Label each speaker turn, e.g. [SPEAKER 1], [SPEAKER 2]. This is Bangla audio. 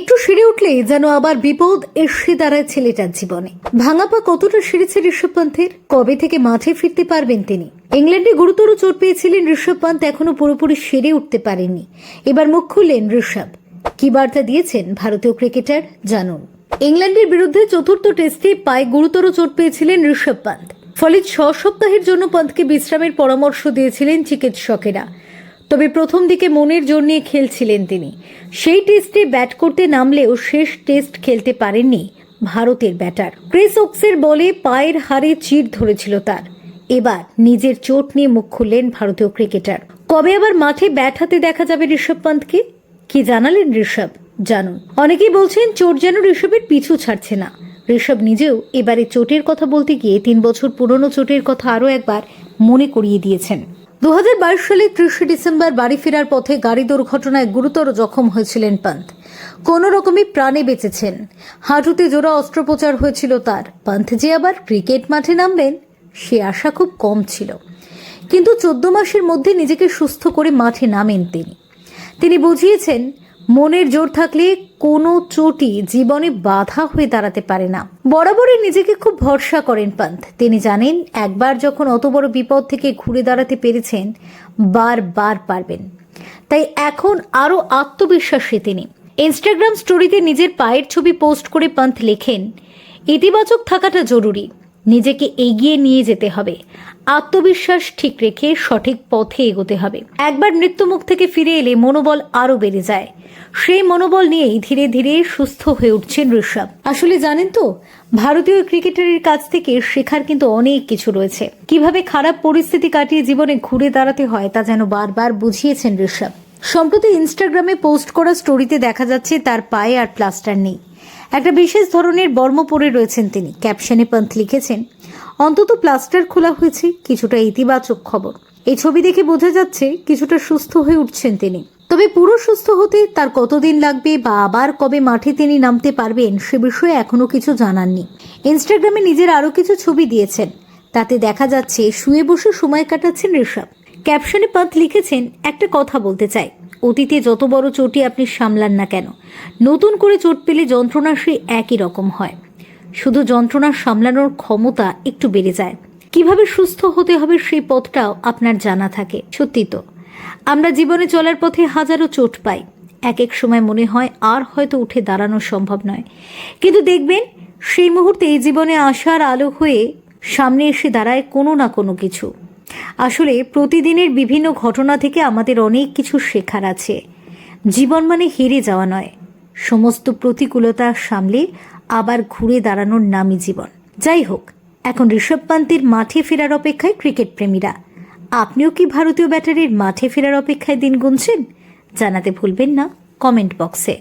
[SPEAKER 1] একটু সিঁড়ে উঠলেই যেন আবার বিপদ এসে দাঁড়ায় ছেলেটার জীবনে। ভাঙাপা কতটা সিঁড়েছে ঋষভ পান্থের কবে থেকে মাঠে ফিরতে পারবেন তিনি? ইংল্যান্ডে গুরুতর চোট পেয়েছিলেন ঋষভ পান্থ এখনও পুরোপুরি সেরে উঠতে পারেননি। এবার মুখ খুললেন ঋষভ। কি বার্তা দিয়েছেন ভারতীয় ক্রিকেটার? জানুন। ইংল্যান্ডের বিরুদ্ধে চতুর্থ টেস্টে পায়ে গুরুতর চোট পেয়েছিলেন ঋষভ পান্থ ফলে ছ সপ্তাহের জন্য পান্থকে বিশ্রামের পরামর্শ দিয়েছিলেন চিকিৎসকেরা। তবে প্রথম দিকে মনের জোর নিয়ে খেলছিলেন তিনি। সেই টেস্টে ব্যাট করতে নামলেও শেষ টেস্ট খেলতে পারেননি ভারতের ব্যাটার। ক্রিস ওক্সের বলে পায়ের হাড়ে চির ধরেছিল তার। এবার নিজের চোট নিয়ে মুখ খুললেন ভারতীয় ক্রিকেটার। কবে আবার মাঠে ব্যাট হাতে দেখা যাবে ঋষভ পান্থকে? কি জানালেন ঋষভ? জানুন। অনেকেই বলছেন চোট যেন ঋষভের পিছু ছাড়ছে না। ঋষভ নিজেও এবারে চোটের কথা বলতে গিয়ে তিন বছর পুরনো চোটের কথা আরও একবার মনে করিয়ে দিয়েছেন। দু সালে ত্রিশে ডিসেম্বর বাড়ি ফেরার পথে গাড়ি দুর্ঘটনায় গুরুতর জখম হয়েছিলেন পান্ত কোনো রকমই প্রাণে বেঁচেছেন। হাঁটুতে জোড়া অস্ত্রোপচার হয়েছিল তার। পান্থ যে আবার ক্রিকেট মাঠে নামবেন, সে আশা খুব কম ছিল। কিন্তু চোদ্দ মাসের মধ্যে নিজেকে সুস্থ করে মাঠে নামেন তিনি। তিনি বুঝিয়েছেন মনের জোর থাকলে কোনো চোটই জীবনে বাধা হয়ে দাঁড়াতে পারে না। বরাবরই নিজেকে খুব ভরসা করেন পান্থ। তিনি জানেন, একবার যখন অত বড় বিপদ থেকে ঘুরে দাঁড়াতে পেরেছেন, বারবার পারবেন। তাই এখন আরও আত্মবিশ্বাসী তিনি। ইনস্টাগ্রাম স্টোরিতে নিজের পায়ের ছবি পোস্ট করে পান্থ লেখেন, ইতিবাচক থাকাটা জরুরি। নিজেকে এগিয়ে নিয়ে যেতে হবে। আত্মবিশ্বাস ঠিক রেখে সঠিক পথে এগোতে হবে। একবার মৃত্যুমুখ থেকে ফিরে এলে মনোবল আরও বেড়ে যায়। সেই মনোবল নিয়েই ধীরে ধীরে সুস্থ হয়ে উঠছেন ঋষভ। আসলে জানেন তো, ভারতীয় ক্রিকেটারের কাছ থেকে শেখার কিন্তু অনেক কিছু রয়েছে। কীভাবে খারাপ পরিস্থিতি কাটিয়ে জীবনে ঘুরে দাঁড়াতে হয় তা যেন বারবার বুঝিয়েছেন ঋষভ। সম্প্রতি ইনস্টাগ্রামে পোস্ট করা স্টোরিতে দেখা যাচ্ছে তার পায়ে আর প্লাস্টার নেই। একটা বিশেষ ধরনের বর্ম পরে রয়েছেন তিনি। ক্যাপশনে পন্থ লিখেছেন, অন্তত প্লাস্টার খোলা হয়েছে, কিছুটা ইতিবাচক খবর। এই ছবি দেখে বোঝা যাচ্ছে কিছুটা সুস্থ হয়ে উঠছেন তিনি। তবে পুরো সুস্থ হতে তার কতদিন লাগবে বা আবার কবে মাঠে তিনি নামতে পারবেন সে বিষয়ে এখনও কিছু জানাননি। ইনস্টাগ্রামে নিজের আরও কিছু ছবি দিয়েছেন, তাতে দেখা যাচ্ছে শুয়ে বসে সময় কাটাচ্ছেন ঋষভ। ক্যাপশনে পান্থ লিখেছেন, একটা কথা বলতে চাই। অতীতে যত বড় চোটই আপনি সামলান না কেন, নতুন করে চোট পেলে যন্ত্রণা সেই একই রকম হয়। শুধু যন্ত্রণা সামলানোর ক্ষমতা একটু বেড়ে যায়। কীভাবে সুস্থ হতে হবে সেই পথটাও আপনার জানা থাকে। সত্যি তো, আমরা জীবনে চলার পথে হাজারো চোট পাই। এক এক সময় মনে হয় আর হয়তো উঠে দাঁড়ানো সম্ভব নয়। কিন্তু দেখবেন, সেই মুহূর্তে জীবনে আসার আলো হয়ে সামনে এসে দাঁড়ায় কোনো না কোনো কিছু। আসলে প্রতিদিনের বিভিন্ন ঘটনা থেকে আমাদের অনেক কিছু শেখার আছে। জীবন মানে হেরে যাওয়া নয়। সমস্ত প্রতিকূলতা সামলে আবার ঘুরে দাঁড়ানোর নামই জীবন। যাই হোক, এখন ঋষভ পান্তের মাঠে ফেরার অপেক্ষায় ক্রিকেট প্রেমীরা। আপনিও কি ভারতীয় ব্যাটারির মাঠে ফেরার অপেক্ষায় দিন গুনছেন? জানাতে ভুলবেন না, কমেন্ট বক্সে।